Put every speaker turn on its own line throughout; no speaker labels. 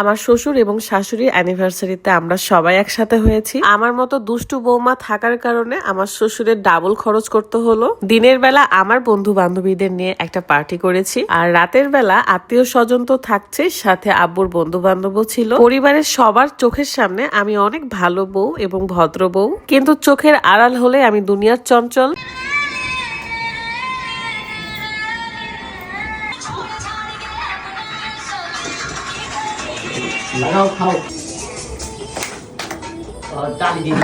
আমার শ্বশুর এবং শাশুড়ির অ্যানিভার্সারিতে আমরা সবাই একসাথে হয়েছি। আমার মতো দুষ্টু বৌমা থাকার কারণে আমার শ্বশুরের ডাবল খরচ করতে হলো। দিনের বেলা আমার বন্ধু বান্ধবীদের নিয়ে একটা পার্টি করেছি আর রাতের বেলা আত্মীয় স্বজন তো থাকছে সাথে আব্বুর বন্ধু বান্ধবও ছিল। পরিবারের সবার চোখের সামনে আমি অনেক ভালো বউ এবং ভদ্র বউ, কিন্তু চোখের আড়াল হলে আমি দুনিয়ার চঞ্চল।
লাগাও খাও আর তালি দিন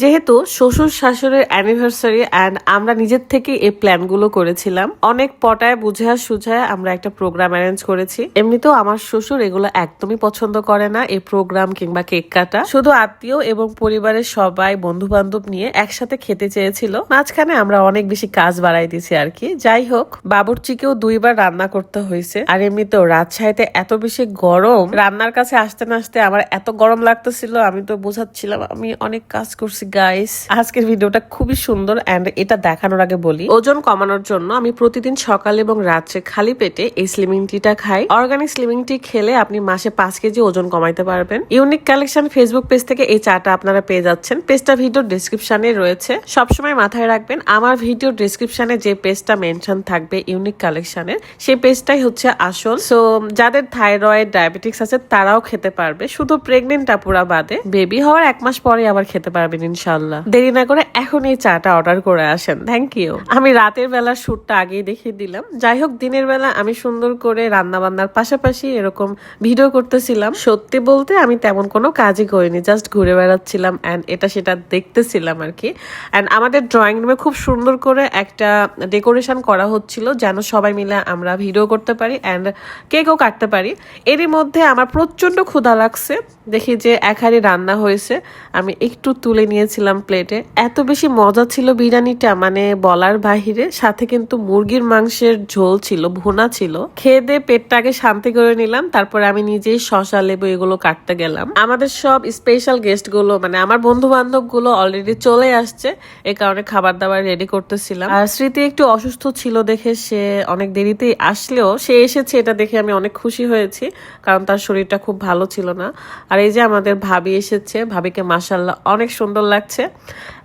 যেহেতু শ্বশুর শাশুড়ির অ্যানিভার্সারি অ্যান্ড আমরা নিজের থেকে এই প্ল্যানগুলো করেছিলাম, অনেক পটায় বুঝে সুঝায় আমরা একটা প্রোগ্রাম অ্যারেঞ্জ করেছি। এমনিতেও আমার শ্বশুর এগুলো একদমই পছন্দ করে না, এই প্রোগ্রাম কিংবা কেক কাটা। শুধু আত্মীয় এবং পরিবারের সবাই বন্ধু বান্ধব নিয়ে একসাথে খেতে চেয়েছিল। মাঝখানে আমরা অনেক বেশি কাজ বাড়াই দিছি আর কি। যাই হোক, বাবুর্চিকেও দুইবার রান্না করতে হয়েছে। আর এমনিতেও রাজশাহীতে এত বেশি গরম, রান্নার কাছে আসতে না আসতে আমার এত গরম লাগতেছিল, আমি তো বোঝাচ্ছিলাম, আমি অনেক কাজ করছি গাইস আজকের ভিডিওটা খুবই সুন্দর এন্ড এটা দেখানোর আগে বলি, ওজন কমানোর জন্য আমি প্রতিদিন সকাল এবং রাত্রে খালি পেটে এই স্লিমিং টিটা খাই। অর্গানিক স্লিমিং টি খেলে আপনি মাসে পাঁচ কেজি ওজন কমাইতে পারবেন। ইউনিক কালেকশন ফেসবুক পেজ থেকে এই চাটা আপনারা পেয়ে যাচ্ছেন। পেজটা ভিডিওর ডিসক্রিপশনে রয়েছে। সবসময় মাথায় রাখবেন, আমার ভিডিওর ডিসক্রিপশনে যে পেজটা মেনশন থাকবে ইউনিক কালেকশনের সেই পেজটাই হচ্ছে আসল। সো যাদের থাইরয়েড ডায়াবেটিক্স আছে তারাও খেতে পারবে। শুধু প্রেগনেন্ট আপুরা বাদে বেবি হওয়ার এক মাস পরে আবার খেতে পারবেন ইনশাল্লাহ দেরি না করে এখন এই চাটা অর্ডার করে আসেন। থ্যাংক ইউ আমি রাতের বেলা শুটটা আগেই দেখিয়ে দিলাম। যাই হোক, দিনের বেলা আমি সুন্দর করে রান্না বান্নার পাশাপাশি এরকম ভিডিও করতেছিলাম। সত্যি বলতে আমি তেমন কোনো কাজই করিনি জাস্ট ঘুরে বেড়াচ্ছিলাম অ্যান্ড এটা সেটা দেখতেছিলাম আর কি অ্যান্ড আমাদের ড্রয়িং রুমে খুব সুন্দর করে একটা ডেকোরেশন করা হচ্ছিল, যেন সবাই মিলে আমরা ভিডিও করতে পারি অ্যান্ড কেকও কাটতে পারি। এরই মধ্যে আমার প্রচণ্ড ক্ষুধা লাগছে। দেখি যে এক হাঁড়ি রান্না হয়েছে। আমি একটু তুলে নিয়েছিলাম প্লেটে এত বেশি মজা ছিল বিরিয়ানিটা মানে বলার বাহিরে। সাথে কিন্তু মুরগির মাংসের ঝোল ছিল, ভুনা ছিল। খেয়ে দিয়ে পেটটাকে শান্তি করে নিলাম, তারপর আমি নিজেই শশা লেবু এগুলো কাটতে গেলাম। আমাদের সব স্পেশাল গেস্টগুলো মানে আমার বন্ধু বান্ধবগুলো অলরেডি চলে আসছে। এ কারণে খাবার দাবার রেডি করতেছিলাম। আর স্মৃতি একটু অসুস্থ ছিল দেখে সে অনেক দেরিতেই আসলেও সে এসেছে, এটা দেখে আমি অনেক খুশি হয়েছি। কারণ তার শরীরটা খুব ভালো ছিল না। আর এই যে আমাদের ভাবি এসেছে, ভাবিকে মাসাল্লাহ অনেক সুন্দর লাগছে।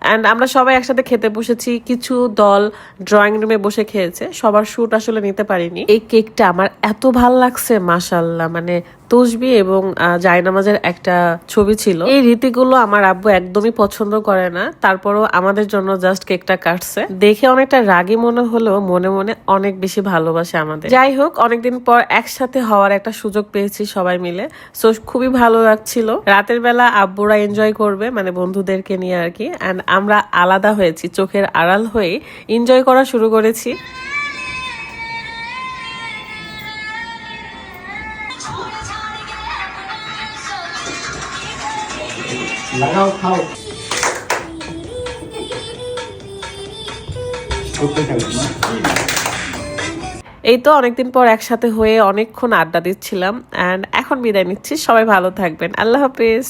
অ্যান্ড আমরা সবাই একসাথে খেতে বসেছি, কিছু দল ড্রয়িং রুমে বসে খেয়েছে। সবার শ্যুট আসলে নিতে পারিনি। এই কেকটা আমার এত ভালো লাগছে মাসাল্লাহ মানে তসবি এবং জায়নামাজের একটা ছবি ছিল। এই রীতিগুলো আমার আব্বু একদমই পছন্দ করে না। তারপরও আমাদের জন্য জাস্ট কেকটা কাটছে। দেখে অনেকটা রাগী মনে হলেও মনে মনে অনেক বেশি ভালোবাসে আমাদের। যাই হোক, অনেকদিন পর একসাথে হওয়ার একটা সুযোগ পেয়েছি সবাই মিলে। সো, খুবই ভালো লাগছিল। রাতের বেলা আব্বুরা এনজয় করবে মানে বন্ধুদেরকে নিয়ে আর কি। অ্যান্ড আমরা আলাদা হয়েছি, চোখের আড়াল হয়ে এনজয় করা শুরু করেছি। এই তো অনেকদিন পর একসাথে হয়ে অনেকক্ষণ আড্ডা দিচ্ছিলাম অ্যান্ড এখন বিদায় নিচ্ছি। সবাই ভালো থাকবেন। আল্লাহ হাফিজ।